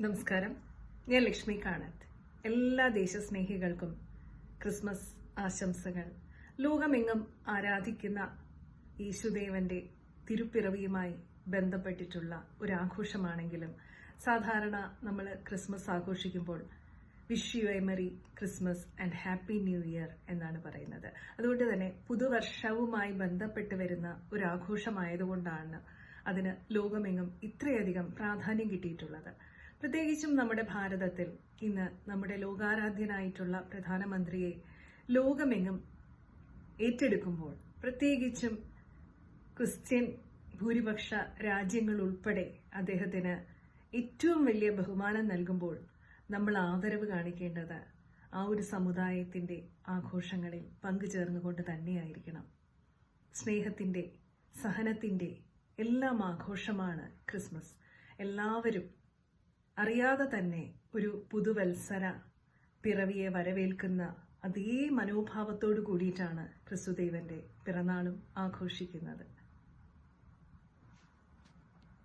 നമസ്കാരം. ഞാൻ ലക്ഷ്മി കാണത്ത്. എല്ലാ ദേശസ്നേഹികൾക്കും ക്രിസ്മസ് ആശംസകൾ. ലോകമെങ്ങും ആരാധിക്കുന്ന യേശുദേവന്റെ തിരുപ്പിറവിയുമായി ബന്ധപ്പെട്ടിട്ടുള്ള ഒരു ആഘോഷമാണെങ്കിലും സാധാരണ നമ്മൾ ക്രിസ്മസ് ആഘോഷിക്കുമ്പോൾ wish you a merry Christmas and happy new year എന്നാണ് പറയുന്നത്. അതുകൊണ്ട് തന്നെ പുതുവർഷവുമായി ബന്ധപ്പെട്ട് വരുന്ന ഒരു ആഘോഷമായതുകൊണ്ടാണ് അതിന് ലോകമെങ്ങും ഇത്രയധികം പ്രാധാന്യം കിട്ടിയിട്ടുള്ളത്. പ്രത്യേകിച്ചും നമ്മുടെ ഭാരതത്തിൽ ഇന്ന് നമ്മുടെ ലോകാരാധ്യനായിട്ടുള്ള പ്രധാനമന്ത്രിയെ ലോകമെങ്ങും ഏറ്റെടുക്കുമ്പോൾ പ്രത്യേകിച്ചും ക്രിസ്ത്യൻ ഭൂരിപക്ഷ രാജ്യങ്ങൾ ഉൾപ്പെടെ അദ്ദേഹത്തിന് ഏറ്റവും വലിയ ബഹുമാനം നൽകുമ്പോൾ നമ്മൾ ആദരവ് കാണിക്കേണ്ടത് ആ ഒരു സമുദായത്തിന്റെ ആഘോഷങ്ങളിൽ പങ്കുചേർന്നുകൊണ്ട് തന്നെയായിരിക്കണം. സ്നേഹത്തിന്റെ സഹനത്തിന്റെ എല്ലാം ആഘോഷമാണ് ക്രിസ്മസ്. എല്ലാവരും അറിയാതെ തന്നെ ഒരു പുതുവത്സര പിറവിയെ വരവേൽക്കുന്ന അതേ മനോഭാവത്തോടു കൂടിയിട്ടാണ് ക്രിസ്തുദേവന്റെ പിറന്നാളും ആഘോഷിക്കുന്നത്.